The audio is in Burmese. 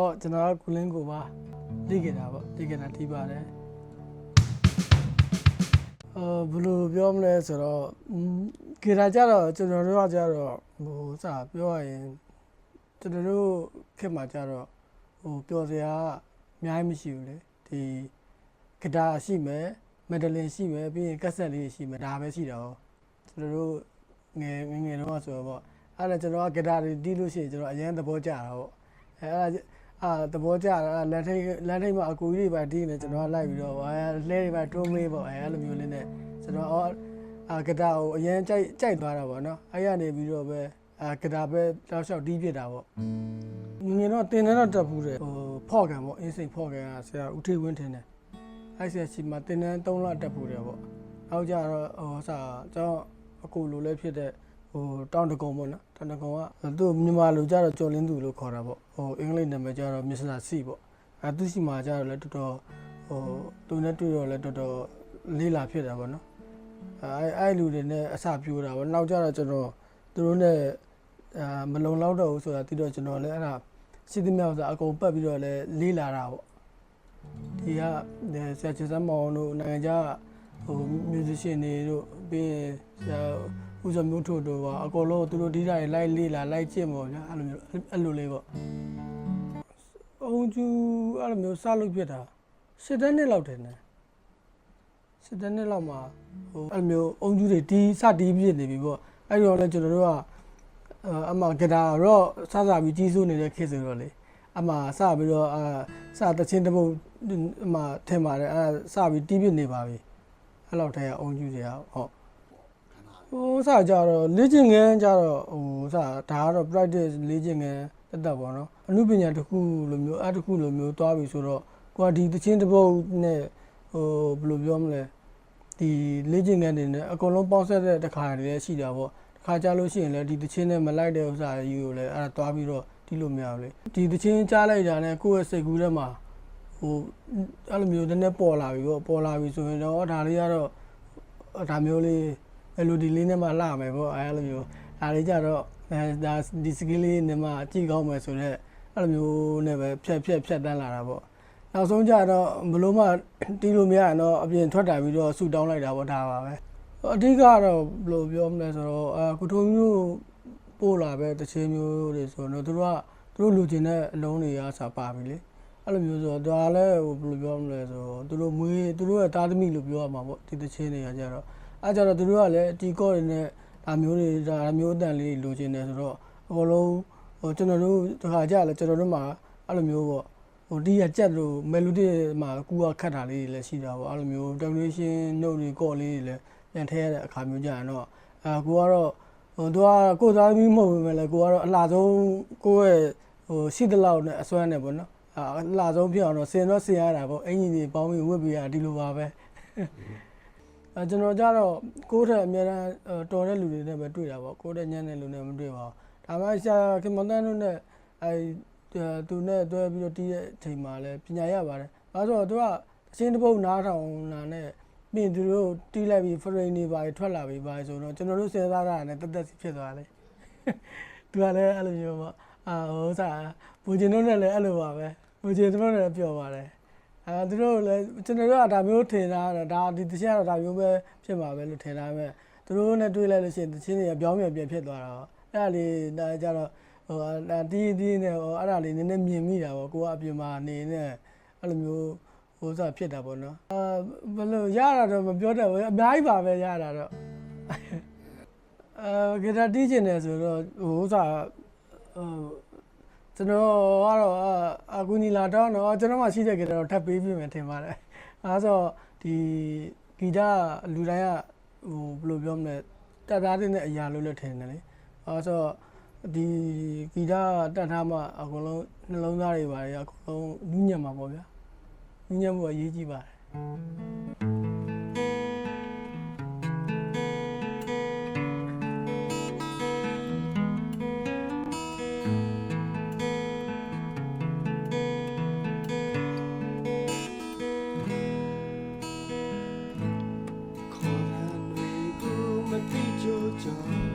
ဟောကျွန်တော်ကကုလင်းကိုပါလိခဲ့တာပေါ့လိခဲ့တာထိပါတယ်အော်ဘယ်လိုပြောမလဲဆိုတော့ဂီတာကြတော့ကျွန်တော်တို့ကကြတော့ဟိုစပြောရရင်ကျွန်တော်တို့ခက်မှာကြတော့ဟိုပျော်စရာအများကြီးမရှိဘူးလေဒီဂီတာရှိမယ်မက်ဒလင်ရှိမယ်ပြီးရင်ကက်ဆက်လေးရှိမယ်ဒါပဲရှိတော့ကျွန်တော်တို့ငယ်ငယ်ငယ်တော့ဆိုတော့ပေါ့အဲ့ဒါကျွန်တော်ကဂီတာတွေတီးလို့ရှိရင်ကျွန်တော်အရင်သဘောကျတာပေါ့အဲအဲ့ဒါ အာသဘောကျတာလက်ထိတ်လက်ထိတ်မှာအကူကြီးတွေပါတီးနေကျွန်တော်ကလိုက်ပြီးတော့အဲလှဲတွေပါတွန်းမေးပေါ့အဲအဲ့လိုမျိုးလေးနဲ့ကျွန်တော်အော်အာဂီတာကိုအရင်ကြိုက်ကြိုက်သွားတာပေါ့နော်အဲ့ရနေပြီးတော့ပဲအာဂီတာပဲတောက်လျှောက်တီးပြစ်တာပေါ့ငင်တော့တင်နေတော့တက်ဘူးတယ်ဟိုဖော့ကန်ပေါ့အင်းစိန်ဖော့ကန်ကဆရာဦးထေဝင်းထင်တယ်အဲ့ဆရာရှိမှတင်နေ3လတက်ဘူးတယ်ပေါ့နောက်ကြတော့ဟိုဆာကျွန်တော်အကူလိုလည်းဖြစ်တဲ့ ဟိုတောင်တကုံပေါ့နော်တောင်တကုံကသူ့မြန်မာလိုကြတော့ကျော်လင်းသူလို့ခေါ်တာပေါ့ဟိုအင်္ဂလိပ်နာမည်ကြတော့မစ္စတာစီပေါ့အဲသူရှိမှကြတော့လည်းတော်တော်ဟိုသူနဲ့တွေ့တော့လည်းတော်တော်လေးလာဖြစ်တာပေါ့နော်အဲအဲ့လူတွေနဲ့အစပြိုးတာပေါ့နောက်ကြတော့ကျွန်တော်သူတို့နဲ့အာမလုံလောက်တော့ဘူးဆိုတာတိတော့ကျွန်တော်လည်းအဲ့ဒါစီသမြောက်ဆိုအကုန်ပတ်ပြီးတော့လည်းလေးလာတာပေါ့ဒီကဆရာချစ်စမ်းမောင်တို့နိုင်ငံခြားဟို musician တွေတို့ပြီးရင်ဆရာ ဦးစောမျိုးထို့တို့ကအကုန်လုံးသူတို့ဒီတိုင်းလိုက်လေးလာလိုက်ကျင့်ပေါ့ဗျာအဲ့လိုမျိုးအဲ့လိုလေးပေါ့အုံကျူအဲ့လိုမျိုးစလုပ်ဖြစ်တာစစ်တဲ့နှစ်လောက်တယ်နဲ့စစ်တဲ့နှစ်လောက်မှာဟိုအဲ့လိုမျိုးအုံကျူးတွေတီးစတီးပြစ်နေပြီပေါ့အဲ့ဒီတော့လည်းကျွန်တော်တို့ကအမှဂတာတော့စစပြီးကြီးစိုးနေတဲ့ခေတ်ဆိုတော့လေအမှစပြီးတော့အာစတချင်းတစ်ပုတ်အမှထင်ပါတယ်အဲစပြီးတီးပြစ်နေပါပြီအဲ့လောက်တည်းကအုံကျူးတွေကဟုတ် ဟိုစကြတော့လေ့ကျင့်ငန်းကြတော့ဟိုစဒါကတော့ practice လေ့ကျင့်ငန်းတက်တက်ပေါ့နော်အမှုပညာတစ်ခုလိုမျိုးအတစ်ခုလိုမျိုးသွားပြီဆိုတော့ကိုကဒီတချင်းတစ်ပုတ်နဲ့ဟိုဘယ်လိုပြောမလဲဒီလေ့ကျင့်ခန်းတွေနဲ့အကုန်လုံးပေါင်းဆက်တဲ့တခါတည်းလည်းရှိတာပေါ့တခါကြားလို့ရှိရင်လည်းဒီတချင်းနဲ့မလိုက်တဲ့ဥစ္စာကြီးကိုလည်းအဲ့ဒါသွားပြီးတော့တီးလို့မရဘူးလေဒီတချင်းကြားလိုက်တာနဲ့ကိုယ့်ရဲ့စိတ်ကူးထဲမှာဟိုအဲ့လိုမျိုးနည်းနည်းပေါ်လာပြီပေါ့ပေါ်လာပြီဆိုရင်တော့ဒါလေးကတော့ဒါမျိုးလေး အဲ့လိုဒီလေးနဲ့မှလှမယ်ပေါ့အဲ့လိုမျိုးဒါလေးကြတော့အဲဒါဒီ skill လေးနဲ့မှကြည့်ကောင်းမယ်ဆိုတော့အဲ့လိုမျိုးနဲ့ပဲဖြတ်ဖြတ်ဖြတ်တန်းလာတာပေါ့နောက်ဆုံးကြတော့ဘလို့မှတီးလို့မရရင်တော့အပြင်ထွက်တာပြီးတော့ဆူတောင်းလိုက်တာပေါ့ဒါပါပဲအဓိကကတော့ဘယ်လိုပြောမလဲဆိုတော့အာကုထုံမျိုးပို့လာပဲတစ်ချင်းမျိုးတွေဆိုတော့သူတို့ကသူတို့လူကျင်တဲ့အလုံးတွေကစာပါပြီလေအဲ့လိုမျိုးဆိုတော့ဒါလည်းဟိုဘယ်လိုပြောမလဲဆိုတော့သူတို့မွေးသူတို့ရဲ့တာသမီလို့ပြောရမှာပေါ့ဒီတစ်ချင်းတွေကကြတော့ အဲ့ကြတော့သူတို့ကလည်းတီကော့တွေနဲ့ဒါမျိုးတွေဒါမျိုးအတန်လေးလူကျင်နေဆိုတော့အကုန်လုံးဟိုကျွန်တော်တို့တခါကြလဲကျွန်တော်တို့မှာအဲ့လိုမျိုးပေါ့ဟိုဒီရကြက်လို့ melody မှာကူကခတ်တာလေးတွေလည်းရှိတာပေါ့အဲ့လိုမျိုး donation note တွေကော့လေးတွေလည်းပြန်ထည့်ရတဲ့အခါမျိုးကြရင်တော့အာကိုကတော့ဟိုသူကကိုယ်သားပြီးမဟုတ်ဘူးပဲလေကိုကတော့အလားဆုံးကိုယ့်ရဲ့ဟိုရှိသလောက်နဲ့အစွမ်းနဲ့ပေါ့နော်အာအလားဆုံးဖြစ်အောင်တော့စင်တော့စင်ရတာပေါ့အင်ကြီးတွေပေါင်းပြီးဝတ်ပြီးရဒီလိုပါပဲ အဲကျွန်တော်ကြတော့ကိုယ့်ထက်အများတန်းတော်တဲ့လူတွေနဲ့ပဲတွေ့တာပေါ့ကိုယ့်ထက်ညံ့တဲ့လူနဲ့မတွေ့ပါဘူးဒါမှဆရာခင်မန်တန်းတို့နဲ့အဲသူနဲ့တွဲပြီးတော့တီးတဲ့အချိန်မှာလည်းပညာရပါတယ်။အဲဆိုတော့သူကအချင်းတစ်ပုတ်နားထောင်လာနဲ့ပြီးရင်သူတို့တီးလိုက်ပြီး frame တွေပါထွက်လာပြီးပါဆိုတော့ကျွန်တော်တို့စဉ်းစားတာနဲ့တက်တက်စီဖြစ်သွားတယ်။သူကလည်းအဲ့လိုမျိုးပေါ့အာဟိုစားဘူဂျင်တို့နဲ့လည်းအဲ့လိုပါပဲ။ဘူဂျင်တို့နဲ့လည်းပြောပါတယ်။ အဲသူတို့လည်းကျွန်တော်တို့ကဒါမျိုးထင်တာတော့ဒါဒီတချင်ကတော့ဒါမျိုးပဲဖြစ်မှာပဲလို့ထင်တာပဲ။သူတို့နဲ့တွေ့လိုက်လို့ရှိရင်တချင်တွေကပြောင်းပြန်ပြန်ဖြစ်သွားတာ။အဲ့ဒါလေးဒါကြတော့ဟိုအတီးတီးနဲ့ဟိုအဲ့ဒါလေးနည်းနည်းမြင်မိတာပေါ့ကိုကအပြင်မှာနေနေအဲ့လိုမျိုးဟိုစားဖြစ်တာပေါ့နော်အာဘယ်လိုရတာတော့မပြောတတ်ဘူးအများကြီးပါပဲရတာတော့အဲဂီတာတီးကျင်တယ်ဆိုတော့ဟိုစားဟို ကျွန်တော်ကတော့အကူညီလာတော့တော့ကျွန်တော်မှရှိတဲ့ဂီတာတော့ထပ်ပေးပြမယ်ထင်ပါတယ်အဲဆိုဒီဂီတာလူတိုင်းကဟိုဘယ်လိုပြောမလဲတက်သားတဲ့အရာလို့လည်းထင်တယ်လေအဲဆိုဒီဂီတာတက်ထားမှအကုန်လုံးနှလုံးသားတွေပါတယ်အကုန်လုံးနူးညံ့မှာပေါ့ဗျာနူးညံ့မှုအရေးကြီးပါတယ် go.